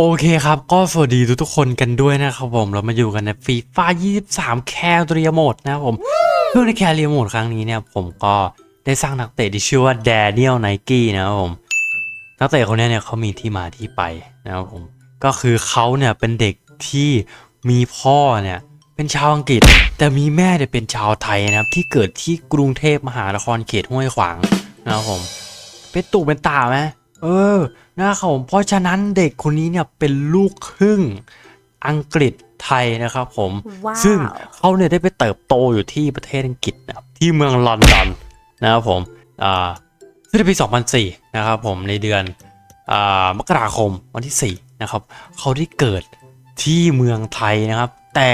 โอเคครับ ก็สวัสดีทุกๆคนกันด้วยนะครับผม เรามาอยู่กันในฟีฟ่า23 แคเรียโหมดนะครับผมเพื่อในแคเรียโหมดครั้งนี้เนี่ยผมก็ได้สร้างนักเตะที่ชื่อว่าแดเนียลไนกี้นะครับผม นักเตะคนนี้เนี่ยเขามีที่มาที่ไปนะครับผม ก็คือเขาเนี่ยเป็นเด็กที่มีพ่อเนี่ยเป็นชาวอังกฤษ แต่มีแม่เนี่ยเป็นชาวไทยนะครับที่เกิดที่กรุงเทพมหานครเขตห้วยขวางนะครับผม เป็นตู่เป็นตาไหม เออนะครับผมเพราะฉะนั้นเด็กคนนี้เนี่ยเป็นลูกครึ่งอังกฤษไทยนะครับผมว้าวซึ่งเขาเนี่ยได้ไปเติบโตอยู่ที่ประเทศอังกฤษนะครับที่เมืองลอนดอนนะครับผมอ่าซึ่งในปี 2004 นะครับผมในเดือนอ่ามกราคมวันที่ 4 นะครับเขาได้เกิดที่เมืองไทยนะครับ แต่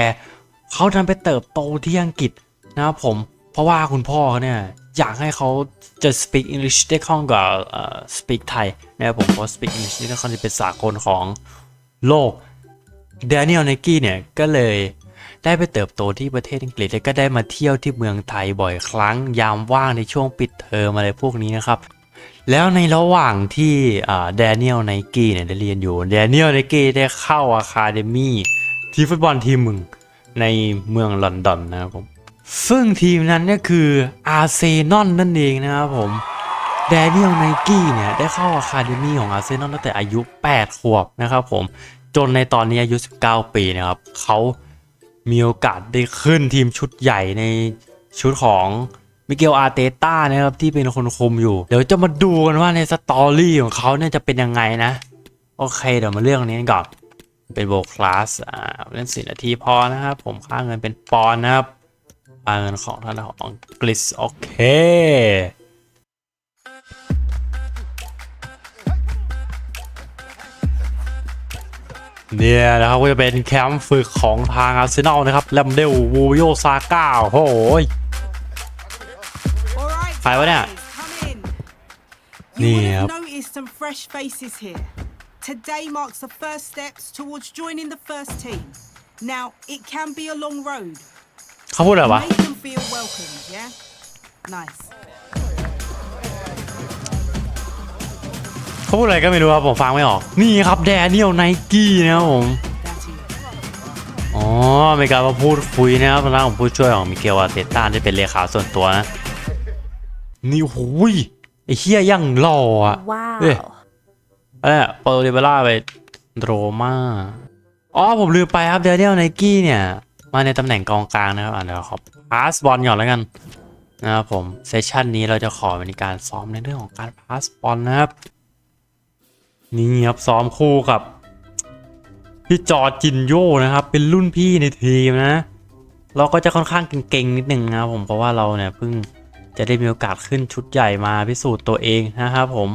เขาดันไปเติบโตที่อังกฤษนะครับผมเพราะว่าคุณพ่อเขาเนี่ย อยากให้เขาจะ speak English ได้คล่องกว่า speak ไทยนะครับผมเพราะ speak English นี่ก็ค่อนข้างเป็นสากลของโลกแดเนียลไนกี้เนี่ยก็เลยได้ไปเติบโตที่ประเทศอังกฤษแล้วก็ได้มาเที่ยวที่เมืองไทยบ่อยครั้งยามว่างในช่วงปิดเทอมอะไรพวกนี้นะครับ แล้วในระหว่างที่แดเนียลไนกี้เนี่ยได้เรียนอยู่แดเนียลไนกี้ได้เข้าอะคาเดมี่ทีฟุตบอลทีมหนึ่งในเมืองลอนดอนนะครับผม ซึ่งทีมนั้นเนี่ยคืออาร์เซนอลนั่นเองนะครับผมแดเนียลไนกี้เนี่ยได้เข้าอะคาเดมี่ของอาร์เซนอลตั้งแต่อายุ 8 ขวบนะครับผมจนในตอนนี้อายุ 19 ปีนะครับเขามีโอกาสได้ขึ้นทีมชุดใหญ่ในชุดของมิเกลอาร์เตต้านะครับที่เป็นคนคุมอยู่ เดี๋ยวจะมาดูกันว่าในสตอรี่ของเขาเนี่ยจะเป็นยังไงนะ โอเคเดี๋ยวมาเรื่องนี้ก่อน เป็นโบคลาสอ่าเล่นสี่นาทีพอนะครับผมค่าเงินเป็นปอนนะครับ ค่าเงินของท่านของอังกฤษโอเคเนี่ยนะครับก็จะเป็นแคมป์ฝึกของทางอาร์เซนอลนะครับแลมเดลวูโยซาก้าโอ้โหย All right, Hi, what guys, now? come in. You Yeah. would have noticed some fresh faces here. Today marks the first steps towards joining the first team. Now, it can be a long road. เขาพูดอะไรวะ Make them feel welcome, yeah? Nice. เขาพูดอะไรก็ไม่รู้ครับผมฟังไม่ออก นี่ครับแดเนียลไนกี้นะครับผม That's you. อ๋อมีการมาพูดคุยนะครับทางด้านของผู้ช่วยของมิเกลอาร์เตต้าที่เป็นเลขาส่วนตัวนะ นี่หูยไอ้เฮียยังหล่ออะว้าวเอ้ยเออเปอร์เดเบล่าไปโดรมาอ๋อผมลืมไปครับเดเนียลไนกี้เนี่ย มาในตำแหน่งกองกลางนะครับเดี๋ยวขอพาสบอลก่อนแล้วกันนะครับผมเซสชันนี้เราจะขอเป็นการซ้อมในเรื่องของการพาสบอลนะครับนี่ครับซ้อมคู่กับพี่จอร์จจินโยนะครับ เป็นรุ่นพี่ในทีมนะ เราก็จะค่อนข้างเก่งๆนิดนึงนะครับผมเพราะว่าเราเนี่ยเพิ่งจะได้มีโอกาสขึ้นชุดใหญ่มาพิสูจน์ตัวเองนะครับผม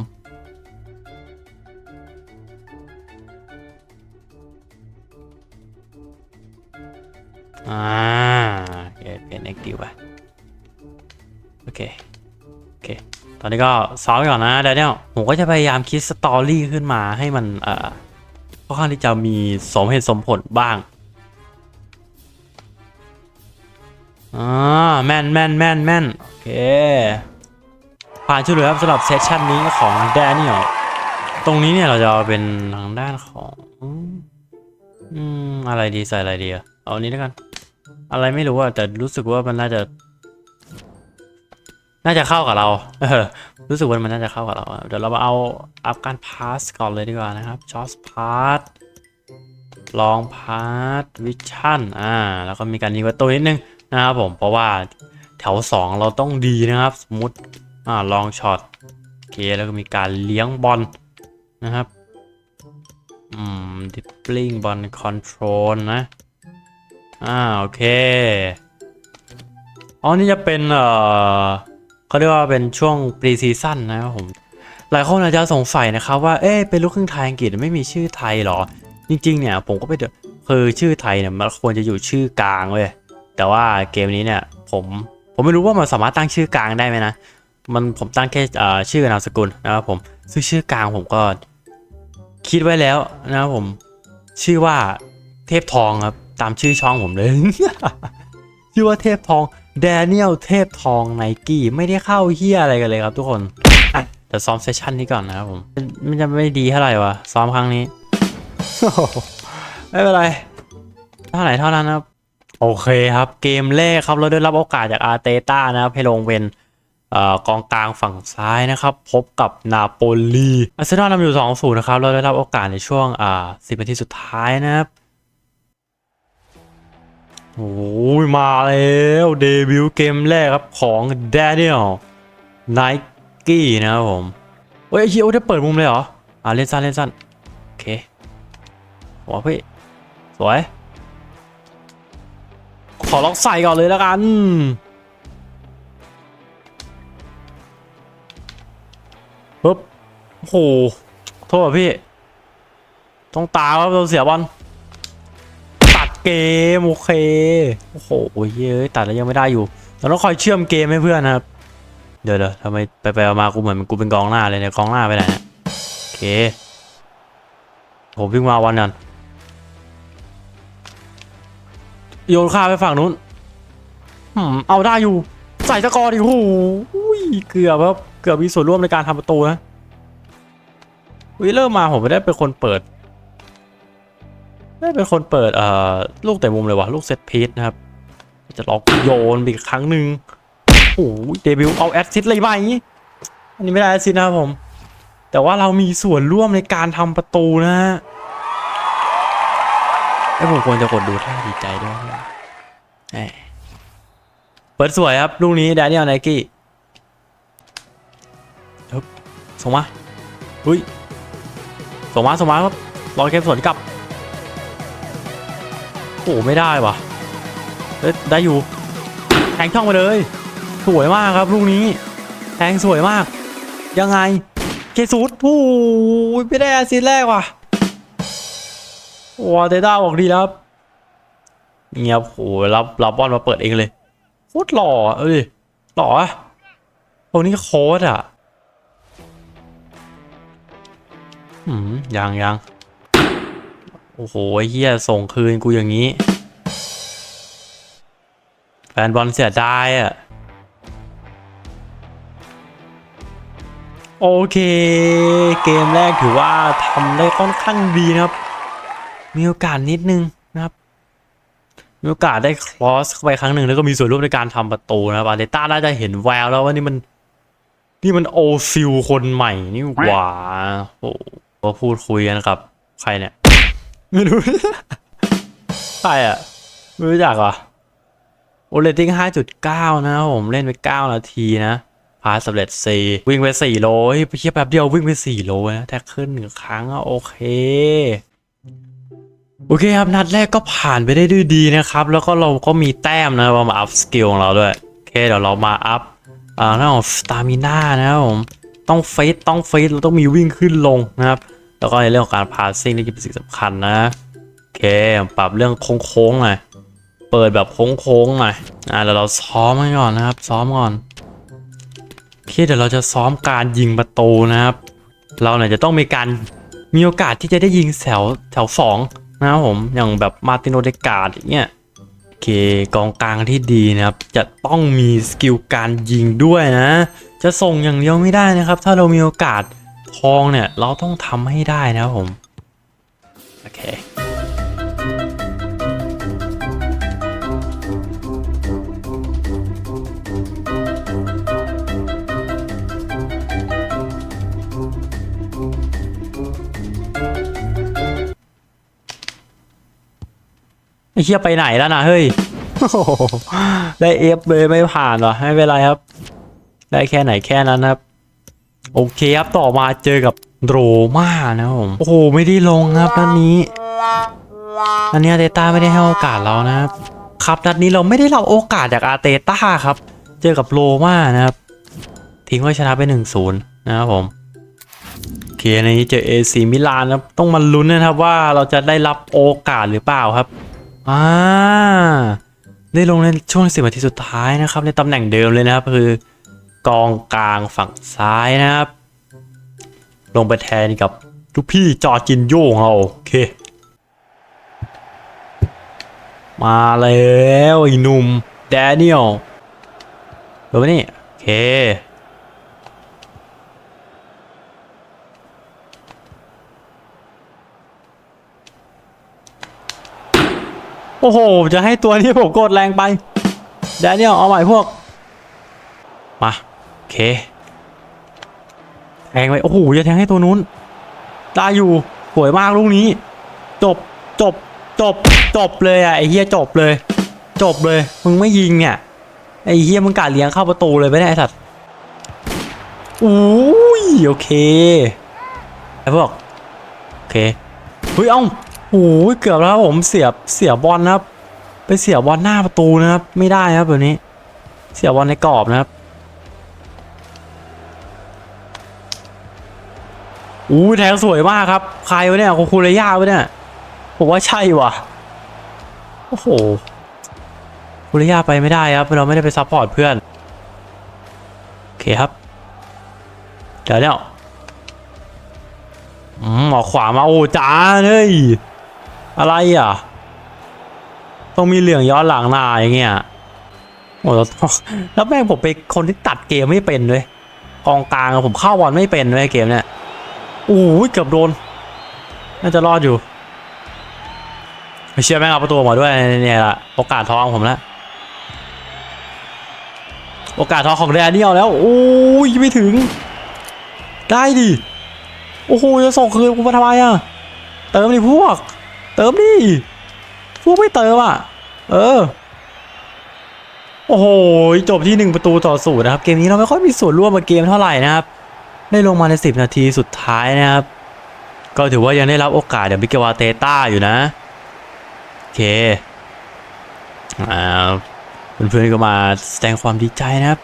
อ่าโอเคเปลี่ยน active ไปโอเคโอเค ตอนนี้ก็ซ้อมก่อนนะเดนเนียลผมก็จะพยายามคิดสตอรี่ขึ้นมาให้มันเอ่อค่อนข้างที่จะมีสมเหตุสมผลบ้างอ่าแม่นแม่นแม่นแม่นโอเค ผ่านช่วยเหลือครับสำหรับเซสชันนี้ของแดเนียลตรงนี้เนี่ยเราจะเอาเป็นทางด้านของ อืม อะไรดีใส่อะไรดีอะเอาอันนี้แล้วกัน อะไรไม่รู้อะแต่รู้สึกว่ามันน่าจะ น่าจะเข้ากับเรา เออ รู้สึกว่ามันน่าจะเข้ากับเราอะเดี๋ยวเรามาเอาอัพการพาสก่อนเลยดีกว่านะครับจอสพาสลองพาสวิชั่นอ่า แล้วก็มีการยิงประตูนิดนึงนะครับผม เพราะว่าแถว 2 เราต้องดีนะครับ สมมติอ่าลองช็อตโอเคแล้วก็มีการเลี้ยงบอลนะครับ อืมดิปปิ้งบอลคอนโทรลนะ อ่าโอเค อ๋อ นี่จะเป็น เอ่อเขาเรียกว่าเป็นช่วงปรีซีซั่นนะครับผม หลายคนอาจจะสงสัยนะครับว่า เอ๊ะ เป็นลูกครึ่งไทยอังกฤษไม่มีชื่อไทยหรอ จริง ๆ เนี่ย ผมก็ไปเดคือชื่อไทยเนี่ยมันควรจะอยู่ชื่อกลางเว้ย แต่ว่าเกมนี้เนี่ยผมผมไม่รู้ว่ามันสามารถตั้งชื่อกลางได้ไหมนะ มันผมตั้งแค่เอ่อชื่อนามสกุลนะครับผม ซึ่งชื่อกลางผมก็คิดไว้แล้วนะครับผม ชื่อว่าเทพทองครับ ตามชื่อช่องผมเลย ชื่อว่าเทพทองแดเนียลเทพทองไนกี้ไม่ได้เข้าเฮียอะไรกันเลยครับทุกคนอะเดี๋ยวซ้อมเซสชันนี้ก่อนนะครับผมมันจะไม่ดีเท่าไหร่วะซ้อมครั้งนี้ไม่เป็นไรเท่าไหร่เท่านั้นครับ โอเคครับ เกมแรกครับเราได้รับโอกาสจากอาร์เตต้านะครับให้ลงเป็นอกองกลางฝั่งซ้ายนะครับ พบกับนาโปลีอาร์เซนอลนำอยู่2 0นะครับ เราได้รับโอกาสในช่วงอ่า10 นาทีสุดท้ายนะครับ โอ้ยมาแล้วเดบิวต์เกมแรกครับของแดเนียลไนกี้นะครับผมเฮ้ยไอ้เฮียโอ้ได้เปิดมุมเลยเหรอ อ่าเล่นสั้นเล่นสั้นโอเคหัวพี่สวย ขอล็อกใส่ก่อนเลยแล้วกันปึ๊บโอ้โหโทษพี่ ต้องตาครับเราเสียบอล เกมโอเคโอ้โหเย้ยตัดแล้วยังไม่ได้อยู่เราต้องคอยเชื่อมเกมให้เพื่อนนะครับ เดี๋ยวเดี๋ยวทำไมไปไปมากูเหมือนกูเป็นกองหน้าเลยเนี่ยกองหน้าไปไหนเนี่ยโอเคผมวิ่งมาวันนั้นโยนข้าไปฝั่งนู้นเอาได้อยู่ ใส่ตะกอดิโอ้ยเกือบครับเกือบมีส่วนร่วมในการทำประตูนะวิเริ่มมาผมไม่ได้เป็นคนเปิด ไม่ได้เป็นคนเปิดเอ่อลูกแต่มุมเลยวะลูกเซตพีซนะครับ จะล็อกโยนอีกครั้งหนึ่งโอ้โหเดบิวเอาแอดซิสเลยไหมอันนี้ไม่ได้แอดซิสนะครับผม แต่ว่าเรามีส่วนร่วมในการทำประตูนะฮะไอ้ผมควรจะกดดูท่าดีใจด้วยแหมเปิดสวยครับลูกนี้แดเนียลไนกี้ส่งมาอุ้ยส่งมาส่งมาครับรอเกมสวนกลับ โอ้ไม่ได้วะเอ้ยได้อยู่แทงช่องไปเลย สวยมากครับลูกนี้แทงสวยมาก ยังไง เคซูดโอ้ยไม่ได้อสซิสแรกว่ะว้าเตต้าบอกดีครับเงียบโหรับรับบอลมาเปิดเองเลยโคตรหล่อเอ้ยหล่ออะตรงนี้โค้ดอะ อืมยังยัง อ้โหเฮียส่งคืนกูอย่างนี้ แฟนบอลเสียดายอะ โอเค เกมแรกถือว่าทำได้ค่อนข้างดีนะครับ มีโอกาสนิดนึงนะครับ มีโอกาสได้คลอสเข้าไปครั้งหนึ่งแล้วก็มีส่วนร่วมในการทำประตูนะครับอาร์เตต้าน่าจะเห็นแววแล้วว่านี่มันนี่มันโอซิลคนใหม่นี่หว่าโอ้โหก็พูดคุยกันกับ ใครเนี่ย ไม่รู้ ใครอะ ไม่รู้จักเหรอโอเลตติ้ง5.9 นะครับผมเล่นไป9นาทีนะพาสำเร็จ4วิ่งไป 4 โลไปเทียบแป๊บเดียววิ่งไป 4 โลนะแท็กขึ้นหนึ่งครั้งอะโอเค โอเคครับ นัดแรกก็ผ่านไปได้ด้วยดีนะครับ แล้วก็เราก็มีแต้มนะมาอัพสกิลของเราด้วย โอเค เดี๋ยวเรามาอัพอ่าเรื่องของสตามิน่านะครับผม ต้องเฟสต้องเฟสเราต้องมีวิ่งขึ้นลงนะครับ แล้วก็ในเรื่องของการพาสซิ่งนี่เป็นสิ่งสำคัญนะโอเคปรับเรื่องโค้งๆหน่อยเปิดแบบโค้งๆหน่อยอ่าเดี๋ยวเราซ้อมกันก่อนนะครับ ซ้อมก่อนโอเคเดี๋ยวเราจะซ้อมการยิงประตูนะครับ เราเนี่ยจะต้องมีการมีโอกาสที่จะได้ยิงแถวแถวสองนะครับผมอย่างแบบมาร์ติโนเดกาดอย่างเงี้ยโอเคกองกลางที่ดีนะครับ จะต้องมีสกิลการยิงด้วยนะ จะส่งอย่างเดียวไม่ได้นะครับ ถ้าเรามีโอกาส ทองเนี่ย เราต้องทำให้ได้นะครับผม โอเคไอ้เฮียไปไหนแล้วนะเฮ้ย ได้เอฟเลยไม่ผ่านหรอ ไม่เป็นไรครับ ได้แค่ไหนแค่นั้นครับ โอเคครับต่อมาเจอกับโรม่านะครับผมโอ้โหไม่ได้ลงครับนัดนี้อันนี้อาเตต้าไม่ได้ให้โอกาสเรานะครับครับนัดนี้เราไม่ได้รับโอกาสจากอาเตต้าครับ เจอกับโรม่านะครับ ทิ้งไว้ชนะไป1นศูนย์นะครับผมโอเคในนี้เจอเอซีมิลานนะครับต้องมาลุ้นนะครับว่าเราจะได้รับโอกาสหรือเปล่าครับอ่าได้ลงในช่วงสิบนาทีสุดท้ายนะครับ ในตำแหน่งเดิมเลยนะครับคือ กองกลางฝั่งซ้ายนะครับ ลงไปแทนกับลูกพี่จอจินโยของเราโอเค มาแล้วไอ้หนุ่มแดเนียลดูไปนี่โอเคโอ้โห จะให้ตัวนี้ผมกดแรงไปแดเนียลเอาใหม่พวก มา เค แทงไป โอ้โหจะแทงให้ตัวนู้นได้อยู่ สวยมากลูกนี้ จบ จบ จบ จบเลยอะ ไอ้เฮียจบเลย จบเลย มึงไม่ยิงเนี่ย ไอ้เฮียมึงกาเลี้ยงเข้าประตูเลยไม่ได้ไอ้สัตว์อุ้ยโอเค ไอ้พวก โอเค เฮ้ย เอ้าโอ้ยเกือบแล้วผมเสียบ เสียบอลนะครับ ไปเสียบอลหน้าประตูนะครับ ไม่ได้นะครับแบบนี้ เสียบอลในกรอบนะครับ อู้แทงสวยมากครับ ใครวะเนี่ยโคคูเรย่าวะเนี่ย ผมว่าใช่ว่ะ โอ้โหคูเรย่าไปไม่ได้ครับ เราไม่ได้ไปซัพพอร์ตเพื่อน โอเคครับ เดี๋ยวเนี่ยอืมออกขวามา โอ้จ้าเฮ้ย อะไรอะ ต้องมีเหลืองย้อนหลังนาอย่างเงี้ย โอ้แล้วแม่งผมเป็นคนที่ตัดเกมไม่เป็นเลยกองกลางผมเข้าบอลไม่เป็นเลยเกมเนี่ย อ้ยเกือบโดน น่าจะรอดอยู่ไม่เชื่อแม่งเอาประตูมาด้วยเนี่ยละโอกาสทองผมแล้วโอกาสทองของแดเนียลแล้วโอ้ยไม่ถึง ได้ดิโอ้โหจะส่งคืนกูมาทำไมอะเติมดิพวก เติมดิพวกไม่เติมอะ เออ โอ้โหจบที่หนึ่งประตูต่อศูนย์นะครับ เกมนี้เราไม่ค่อยมีส่วนร่วมกับเกมเท่าไหร่นะครับ ได้ลงมาใน 10 นาทีสุดท้ายนะครับ ก็ถือว่ายังได้รับโอกาสเดี๋ยวมิเกวาเตต้าอยู่นะโอเคอ่าเพื่อนๆก็มาแสดงความดีใจนะครับ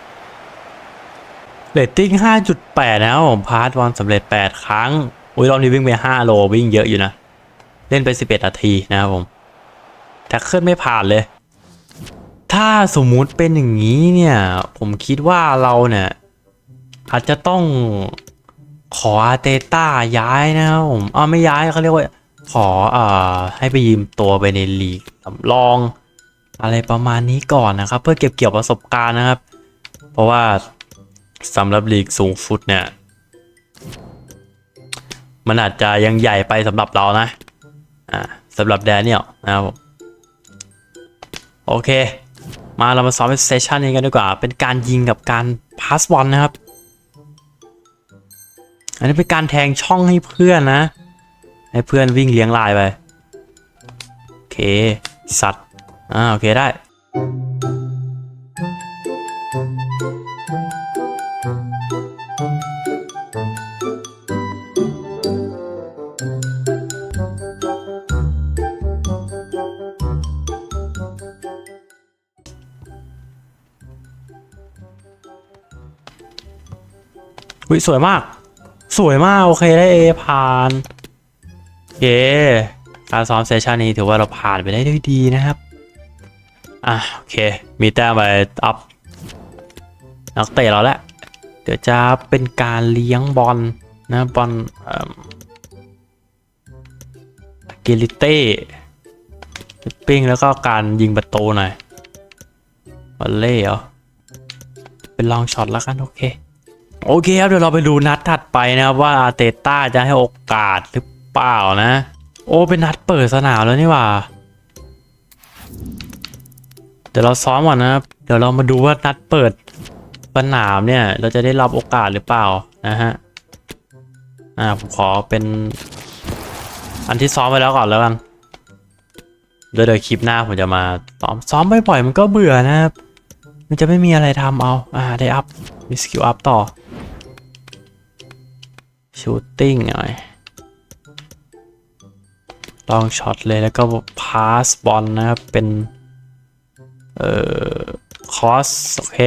เรตติ้ง 5.8 นะครับผมพาร์ทวันสำเร็จ 8 ครั้ง อุ้ยรอบนี้วิ่งไป 5 โลวิ่งเยอะอยู่นะ เล่นไป 11 นาทีนะครับผมแท็กเกิลไม่ผ่านเลย ถ้าสมมุติเป็นอย่างนี้เนี่ย ผมคิดว่าเราเนี่ย อาจจะต้องขออาเตต้าย้ายนะครับผมอ้าวไม่ย้ายเขาเรียกว่า ขอเอ่อให้ไปยืมตัวไปในลีกสำรอง อะไรประมาณนี้ก่อนนะครับ เพื่อเก็บเกี่ยวประสบการณ์นะครับ เพราะว่าสำหรับลีกสูงฟุตเนี่ย มันอาจจะยังใหญ่ไปสำหรับเรานะ อ่าสำหรับแดเนียลนะครับโอเค มาเรามาซ้อมเป็นเซสชันนี้กันดีกว่า เป็นการยิงกับการพาสบอลนะครับ อันนี้เป็นการแทงช่องให้เพื่อนนะ ให้เพื่อนวิ่งเลี้ยงลายไป โอเค สัตว์ อ่า โอเคได้ วิสวยมาก สวยมาก โอเคได้เอผ่านโอเคการซ้อมเซสชันนี้ถือว่าเราผ่านไปได้ด้วยดีนะครับ อะ โอเค มีแต้มไปอัพนักเตะเราแล้วเดี๋ยวจะเป็นการเลี้ยงบอลนะบอลกิลิเต้ปิ้งแล้วก็การยิงประตูหน่อยบอลเล่เหรอ เป็นลองช็อตแล้วกัน โอเค โอเคครับเดี๋ยวเราไปดูนัดถัดไปนะครับว่าอาเตต้าจะให้โอกาสหรือเปล่านะ โอ้เป็นนัดเปิดสนามแล้วนี่ว่าเดี๋ยวเราซ้อมก่อนนะครับเดี๋ยวเรามาดูว่านัดเปิดสนามเนี่ย เราจะได้รับโอกาสหรือเปล่านะฮะอ่าผมขอเป็น อันที่ซ้อมไปแล้วก่อนแล้วกันเดี๋ยวเดี๋ยวคลิปหน้าผมจะมาซ้อมซ้อมบ่อยๆมันก็เบื่อนะครับมันจะไม่มีอะไรทำเอา อ่า ได้อัพ มีสกิลอัพต่อ ชูตติ้งหน่อย ลองช็อตเลยแล้วก็พาสบอลนะครับ เป็น เอ่อ คอส โอเค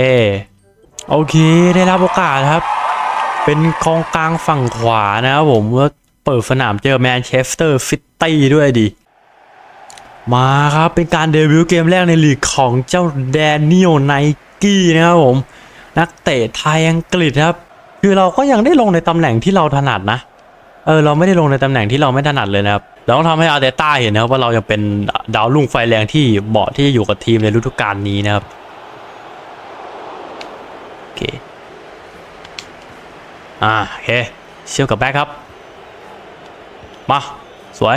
โอเค ได้รับโอกาสครับ เป็นกองกลางฝั่งขวานะครับผมว่าเปิดสนามเจอแมนเชสเตอร์ซิตี้ด้วยดิ มาครับ เป็นการเดบิวต์เกมแรกในลีกของเจ้าแดเนียลไนกี้นะครับผม นักเตะไทยอังกฤษครับ คือเราก็ยังได้ลงในตำแหน่งที่เราถนัดนะ เออเราไม่ได้ลงในตำแหน่งที่เราไม่ถนัดเลยนะครับเราต้องทำให้อาร์เตต้าเห็นนะครับว่าเรายังเป็นดาวรุ่งไฟแรงที่เหมาะที่จะอยู่กับทีมในฤดูกาลนี้นะครับโอเคอ่าโอเคเชื่อมกับแบ็คครับ มา สวย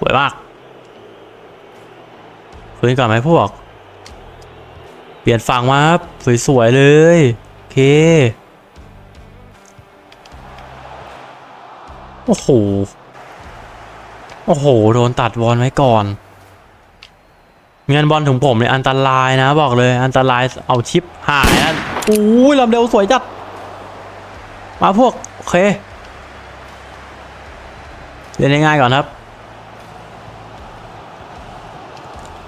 สวยมากฟื้นก่อนไหมพวก ลี่ยนฝั่งมาครับสวยๆเลย โอเค โอ้โห โอ้โห โดนตัดบอลไว้ก่อนเงินบอลถึงผมเนี่ยอันตรายนะบอกเลยอันตรายเอาชิปหายนะอู้ยลำเร็วสวยจัด มาพวก โอเคเล่นง่ายๆก่อนครับ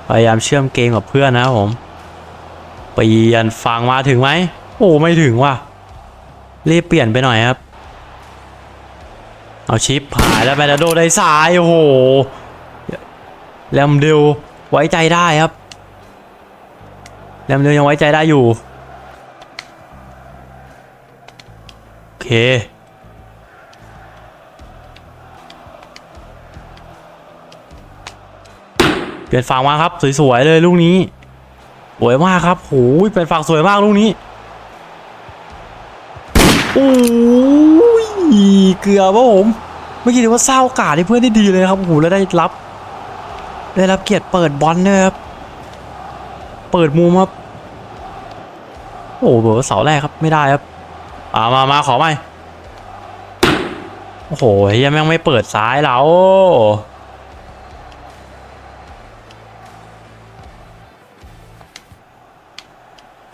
พยายามเชื่อมเกมกับเพื่อนนะครับผม ปลี่ยนฟังมาถึงไหมโอ้ไม่ถึงว่ะรีบเปลี่ยนไปหน่อยครับ เอาชิปหายแล้วแมนโดได้สายโอ้โหแลมเดลไว้ใจได้ครับแลมเดลยังไว้ใจได้อยู่โอเคเปลี่ยนฝั่งมาครับ สวย ๆ เลยลูกนี้ สวยมากครับโอ้ยเป็นฝั่งสวยมากลูกนี้โอ้ยเกือบว่าผม เมื่อกี้ถือว่าเศร้าโอกาสให้เพื่อนได้ดีเลยครับโอ้โหแล้วได้รับ ได้รับเกียรติเปิดบอลด้วยครับ เปิดมุมครับ โอ้โหเบอร์เสาแรกครับไม่ได้ครับมามามาขอใหม่โอ้โหยังแม่งไม่เปิดซ้ายเรา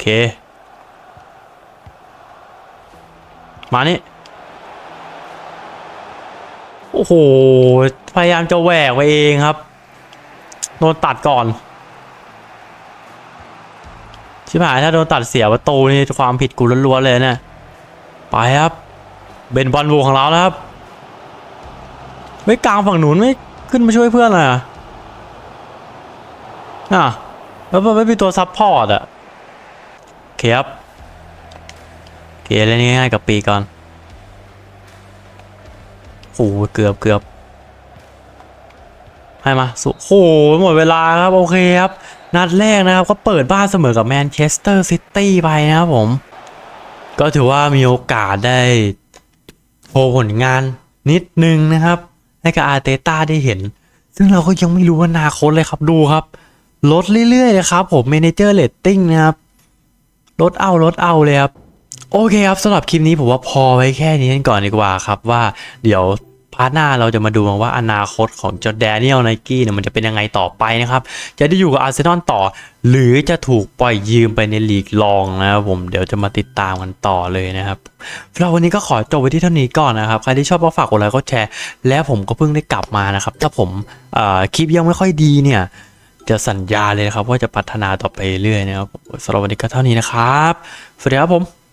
เคมานี่ โอ้โห พยายามจะแหวกไปเองครับ โดนตัดก่อน ชิบหายถ้าโดนตัดเสียประตูนี่ความผิดกูล้วนๆเลยเนะี่ย ไปครับ เบนบอลบูของเราแล้วครับ ไม่กลางฝั่งหนุนไม่ขึ้นมาช่วยเพื่อนเลยอะอะแล้วมันไม่มีตัวซับพอร์ตอะ เคครับโอเคเล่นง่ายๆกับปีก่อนโอ้เกือบเกือบให้มาสุโอ้หมดเวลาครับ โอเคครับ นัดแรกนะครับ ก็เปิดบ้านเสมอกับแมนเชสเตอร์ซิตี้ไปนะครับผม ก็ถือว่ามีโอกาสได้โชว์ผลงานนิดนึงนะครับ ให้กับอาร์เตต้าได้เห็น ซึ่งเราก็ยังไม่รู้อนาคตเลยครับดูครับ ลดเรื่อยๆเลยครับผมเมนเจอร์เลตติ้งนะครับ ลดเอาลดเอาเลยครับ โอเคครับสำหรับคลิปนี้ผมว่าพอไว้แค่นี้กันก่อนดีกว่าครับว่าเดี๋ยวพาร์ทหน้าเราจะมาดูกันว่าอนาคตของจอร์แดเนียลไนกี้เนี่ยมันจะเป็นยังไงต่อไปนะครับ จะได้อยู่กับอาร์เซนอลต่อ หรือจะถูกปล่อยยืมไปในลีกรองนะครับผมเดี๋ยวจะมาติดตามกันต่อเลยนะครับสำหรับวันนี้ก็ขอจบไว้ที่เท่านี้ก่อนนะครับ ใครที่ชอบก็ฝากกดไลค์กดแชร์ และผมก็เพิ่งได้กลับมานะครับ ถ้าผมคลิปยังไม่ค่อยดีเนี่ย จะสัญญาเลยนะครับ ว่าจะพัฒนาต่อไปเรื่อยๆนะครับสำหรับวันนี้ก็เท่านี้นะครับ สวัสดีครับผม